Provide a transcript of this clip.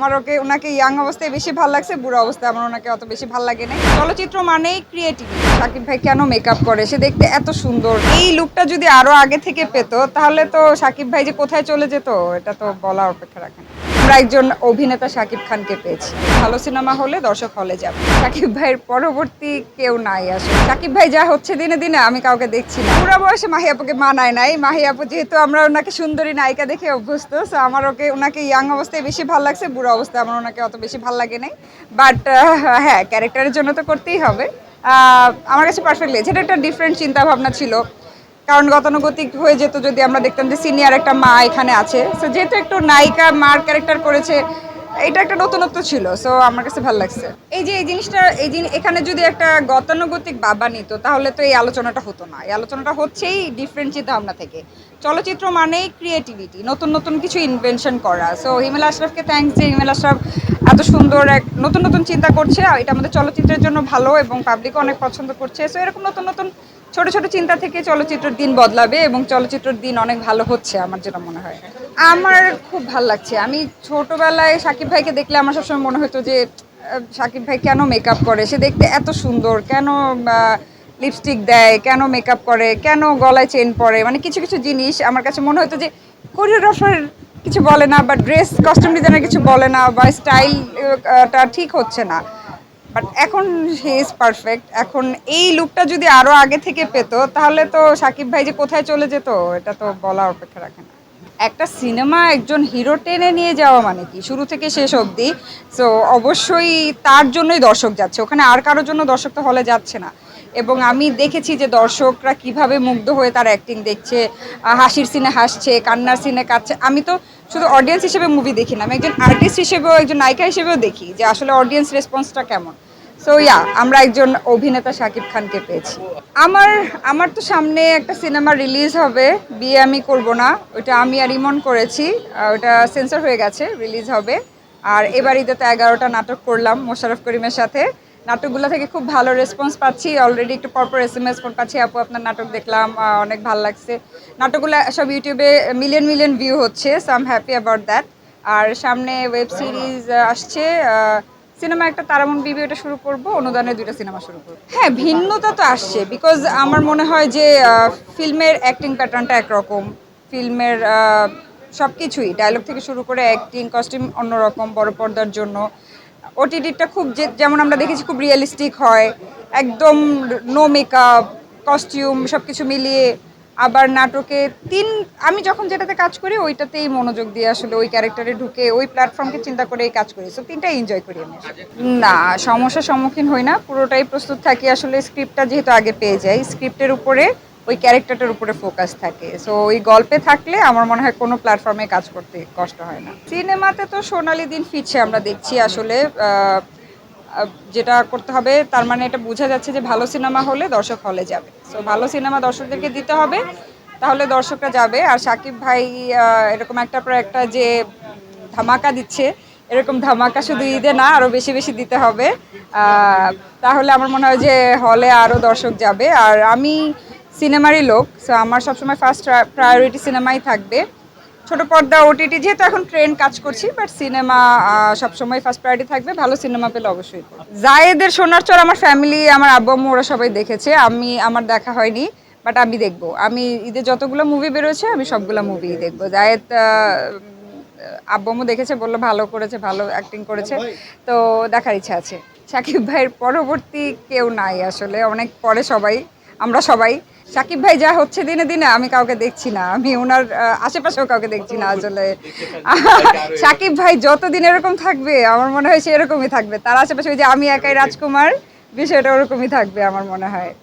আমার ওকে, ওনাকে ইয়াং অবস্থায় বেশি ভালো লাগছে, বুড়ো অবস্থায় আমার ওনাকে অত বেশি ভালো লাগে না চলচ্চিত্র মানেই ক্রিয়েটিভ শাকিব ভাই কেন মেকআপ করে? সে দেখতে এত সুন্দর। এই লুকটা যদি আরও আগে থেকে পেত, তাহলে তো শাকিব ভাই যে কোথায় চলে যেত, এটা তো বলা অপেক্ষা রাখে না। আমরা একজন অভিনেতা শাকিব খানকে পেয়েছি। ভালো সিনেমা হলে দর্শক হলে যাবে। শাকিব ভাইয়ের পরবর্তী কেউ নাই আসলে। শাকিব ভাই যা হচ্ছে দিনে দিনে আমি কাউকে দেখছি না। পুরো বয়সে মাহি আপুকে মানায় নাই। মাহি আপু যেহেতু আমরা ওনাকে সুন্দরী নায়িকা দেখে অভ্যস্ত সো আমার ওকে, ওনাকে ইয়াং অবস্থায় বেশি ভালো লাগছে, বুড়ো অবস্থায় আমার ওনাকে অত বেশি ভালো লাগে নাই। বাট হ্যাঁ ক্যারেক্টারের জন্য তো করতেই হবে। আমার কাছে পারফেক্ট লেগেছে। এটা একটা ডিফারেন্ট চিন্তা ভাবনা ছিল। কারণ গতানুগতিক হয়ে যেত যদি আমরা দেখতাম যে সিনিয়র একটা মা এখানে আছে। সো যেহেতু একটু নায়িকা, মার ক্যারেক্টার করেছে, এটা একটা নতুনত্ব ছিল। সো আমার কাছে ভালো লাগছে। এই যে এই জিনিসটা, এই জিনিস এখানে যদি একটা গতানুগতিক বাবা নিত, তাহলে তো এই আলোচনাটা হতো না। এই আলোচনাটা হচ্ছেই ডিফারেন্ট চিন্তা ভাবনা থেকে। চলচ্চিত্র মানেই ক্রিয়েটিভিটি নতুন নতুন কিছু ইনভেনশন করা। সো হিমেল আশরাফকে থ্যাঙ্কস যে হিমেল আশরাফ এত সুন্দর এক নতুন নতুন চিন্তা করছে এটা আমাদের চলচ্চিত্রের জন্য ভালো এবং পাবলিকও অনেক পছন্দ করছে। সো এরকম নতুন নতুন ছোট ছোট চিন্তা থেকে চলচ্চিত্রের দিন বদলাবে এবং চলচ্চিত্রের দিন অনেক ভালো হচ্ছে আমার যেটা মনে হয়। আমার খুব ভালো লাগছে। আমি ছোটবেলায় সাকিব ভাইকে দেখলে আমার সবসময় মনে হতো যে সাকিব ভাই কেন মেকআপ করে? সে দেখতে এত সুন্দর, কেন লিপস্টিক দেয়, কেন মেকআপ করে, কেন গলায় চেন পরে? মানে কিছু কিছু জিনিস আমার কাছে মনে হতো যে কোরিওগ্রাফার কিছু বলে না, বা ড্রেস কস্টিউম ডিজাইনার কিছু বলে না, বা স্টাইলটা ঠিক হচ্ছে না। বাট এখন হি ইজ পারফেক্ট এখন এই লুকটা যদি আরও আগে থেকে পেতো, তাহলে তো সাকিব ভাই যে কোথায় চলে যেত, এটা তো বলা অপেক্ষা রাখে না। একটা সিনেমা একজন হিরো টেনে নিয়ে যাওয়া মানে কি? শুরু থেকে শেষ অবধি। সো অবশ্যই তার জন্যই দর্শক যাচ্ছে। ওখানে আর কারোর জন্য দর্শক তো হলে যাচ্ছে না। এবং আমি দেখেছি যে দর্শকরা কীভাবে মুগ্ধ হয়ে তার অ্যাক্টিং দেখছে হাসির সিনে হাসছে, কান্নার সিনে কাচ্ছে আমি তো শুধু অডিয়েন্স হিসেবে মুভি দেখি না, আমি একজন আর্টিস্ট হিসেবেও, একজন নায়িকা হিসেবেও দেখি যে আসলে অডিয়েন্স রেসপন্সটা কেমন। সো ইয়া আমরা একজন অভিনেতা শাকিব খানকে পেয়েছি। আমার আমার তো সামনে একটা সিনেমা রিলিজ হবে, বিয়ে আমি করব না, ওটা আমি আর ইমন করেছি ওটা সেন্সর হয়ে গেছে রিলিজ হবে। আর এবার ঈদে তো এগারোটা নাটক করলাম মোশাররফ করিমের সাথে। নাটকগুলো থেকে খুব ভালো রেসপন্স পাচ্ছি। অলরেডি একটু পরপর এস এম এস ফোন পাচ্ছি, আপু, আপনার নাটক দেখলাম অনেক ভালো লাগছে। নাটকগুলো সব ইউটিউবে মিলিয়ন মিলিয়ন ভিউ হচ্ছে so I'm happy about that আর সামনে ওয়েব সিরিজ আসছে সিনেমা একটা তারামন বিবি ওটা শুরু করব, অনুদানের দুইটা সিনেমা শুরু করব। হ্যাঁ ভিন্নতা তো আসছে বিকজ আমার মনে হয় যে ফিল্মের অ্যাক্টিং প্যাটার্নটা একরকম। ফিল্মের সব কিছুই ডায়লগ থেকে শুরু করে অ্যাক্টিং কস্টিউম অন্যরকম, বড় পর্দার জন্য। ওটিটিটা খুব যেমন আমরা দেখেছি খুব রিয়েলিস্টিক হয়। একদম নো মেকআপ কস্টিউম সব কিছু মিলিয়ে আবার নাটকে তিন, আমি যখন যেটাতে কাজ করি ওইটাতেই মনোযোগ দিয়ে আসলে ওই ক্যারেক্টারে ঢুকে ওই প্ল্যাটফর্মকে চিন্তা করেই কাজ করি। সো তিনটাই এনজয় করি আমি। না, সমস্যার সম্মুখীন হই না, পুরোটাই প্রস্তুত থাকি আসলে স্ক্রিপ্টটা যেহেতু আগে পেয়ে যাই। স্ক্রিপ্টের উপরে ওই ক্যারেক্টারটার উপরে ফোকাস থাকে। সো ওই গল্পে থাকলে আমার মনে হয় কোনো প্ল্যাটফর্মে কাজ করতে কষ্ট হয় না। সিনেমাতে তো সোনালি দিন ফিরছে, আমরা দেখছি আসলে যেটা করতে হবে, তার মানে এটা বোঝা যাচ্ছে যে ভালো সিনেমা হলে দর্শক হলে যাবে। সো ভালো সিনেমা দর্শকদেরকে দিতে হবে, তাহলে দর্শকরা যাবে। আর সাকিব ভাই এরকম একটা পর একটা যে ধামাকা দিচ্ছে, এরকম ধামাকা শুধু ঈদে না আরও বেশি বেশি দিতে হবে। তাহলে আমার মনে হয় যে হলে আরও দর্শক যাবে। আর আমি সিনেমারই লোক সো আমার সবসময় ফার্স্ট প্রায়োরিটি সিনেমাই থাকবে। ছোট পর্দা ওটিটি যেহেতু এখন ট্রেন কাজ করছি বাট সিনেমা সবসময় ফার্স্ট প্রায়োরিটি থাকবে। ভালো সিনেমা পেলে অবশ্যই। জায়েদের সোনার চর আমার ফ্যামিলি আমার আব্বু আম্মু ওরা সবাই দেখেছে। আমি আমার দেখা হয়নি বাট আমি দেখব। আমি ঈদে যতগুলো মুভি বেরোচ্ছে আমি সবগুলো মুভি দেখব। জায়েদ আব্বু আম্মু দেখেছে বলল ভালো করেছে ভালো অ্যাক্টিং করেছে। তো দেখার ইচ্ছা আছে। সাকিব ভাইয়ের পরবর্তী কেউ নাই আসলে অনেক পরে সবাই। আমরা সবাই। সাকিব ভাই যা হচ্ছে দিনে দিনে আমি কাউকে দেখছি না। আমি ওনার আশেপাশেও কাউকে দেখছি না আসলে। সাকিব ভাই যতদিন এরকম থাকবে, আমার মনে হয় সে এরকমই থাকবে। তার আশেপাশে ওই যে আমি একাই রাজকুমার, বিষয়টা ওরকমই থাকবে আমার মনে হয়।